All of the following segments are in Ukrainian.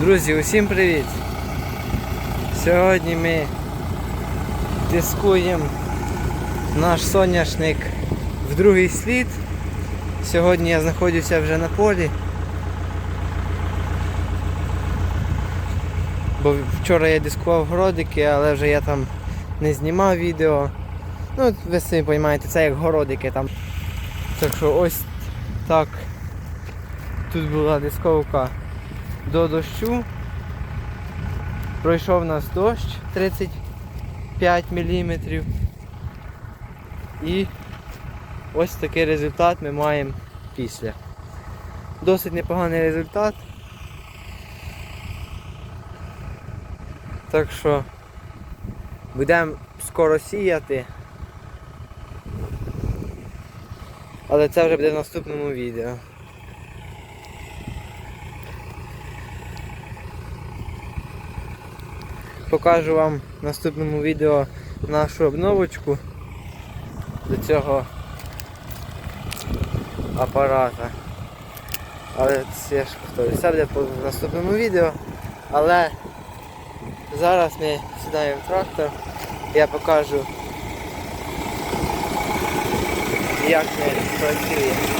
Друзі, усім привіт! Сьогодні ми дискуємо наш соняшник в другий слід. Сьогодні я знаходжуся вже на полі. Бо вчора я дискував городики, але вже я там не знімав відео. Ну, ви самі розумієте, це як городики там. Так що ось так. Тут була дисковка до дощу. Пройшов нас дощ 35 мм. І ось такий результат ми маємо після. Досить непоганий результат. Так що будемо скоро сіяти. Але це вже буде в наступному відео. Покажу вам в наступному відео нашу обновочку до цього апарата. Але це я ж повторюю, це буде в наступному відео. Але зараз ми сідаємо в трактор, я покажу як він працює.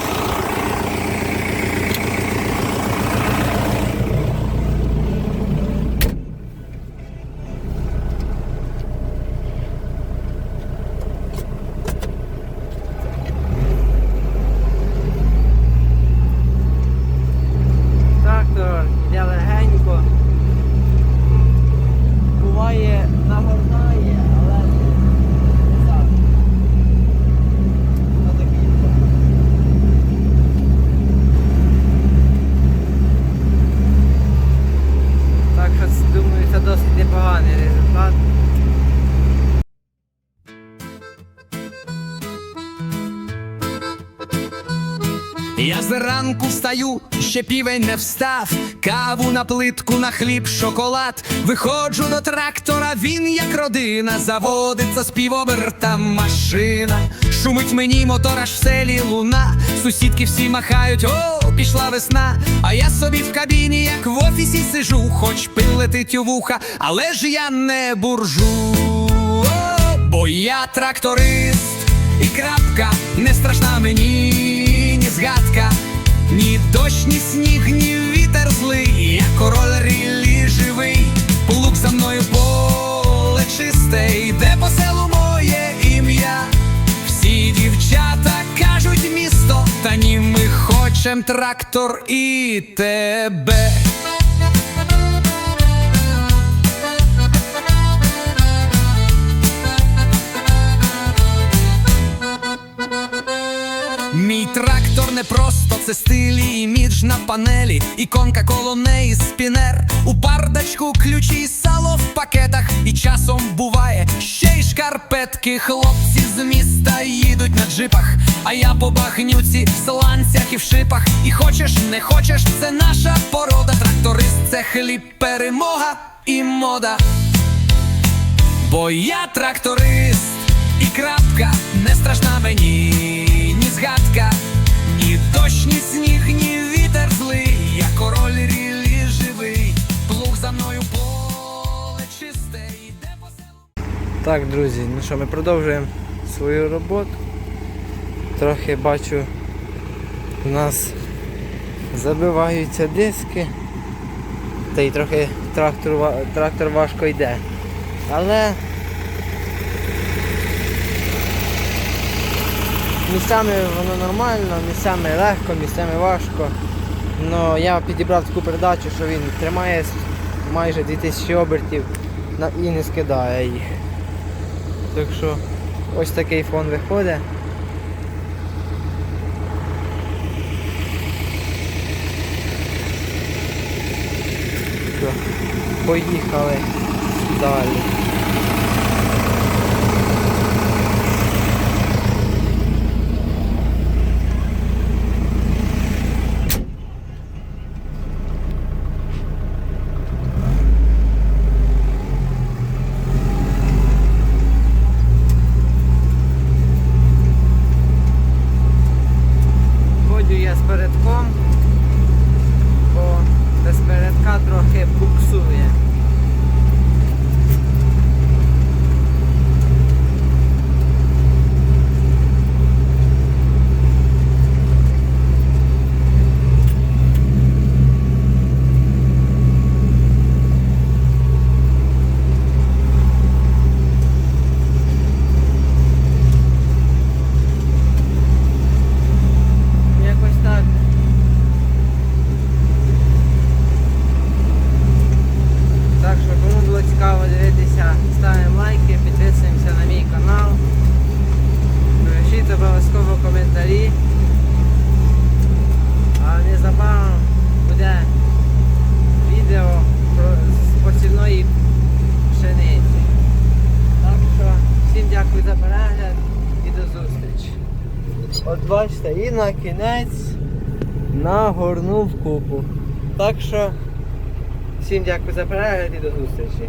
Я зранку встаю, ще півень не встав, каву на плитку, на хліб, шоколад. Виходжу до трактора, він як родина, заводиться співоберта машина. Шумить мені мотор аж в селі луна. Сусідки всі махають, о, пішла весна. А я собі в кабіні, як в офісі сижу, хоч пил летить у вуха, але ж я не буржу. Бо я тракторист. І крапка не страшна мені, ні сніг, ні вітер злий, я король рілі живий, плуг за мною поле чисте, йде по селу моє ім'я. Всі дівчата кажуть місто, та ні, ми хочем трактор і тебе. Це стилі, імідж на панелі, іконка коло неї спінер. У бардачку ключі і сало в пакетах, і часом буває ще й шкарпетки. Хлопці з міста їдуть на джипах, а я по багнюці в сланцях і в шипах. І хочеш, не хочеш, це наша порода. Тракторист це хліб, перемога і мода. Бо я тракторист і крапка не страшна мені, ні згадка, ні дощ, ні сніг, ні вітер злий. Я король рілі живий, плуг за мною поле чисте, йде по селу. Так, друзі, ну що, ми продовжуємо свою роботу. Трохи бачу, у нас забиваються диски. Та й трохи трактор, трактор важко йде. Але місцями воно нормально, місцями легко, місцями важко. Но я підібрав таку передачу, що він тримає майже 2000 обертів і не скидає їх. Так що ось такий фон виходить. Поїхали далі. передком, бо без передка трохи буксує. От бачите, і на кінець нагорнув купу. Так що всім дякую за перегляд і до зустрічі.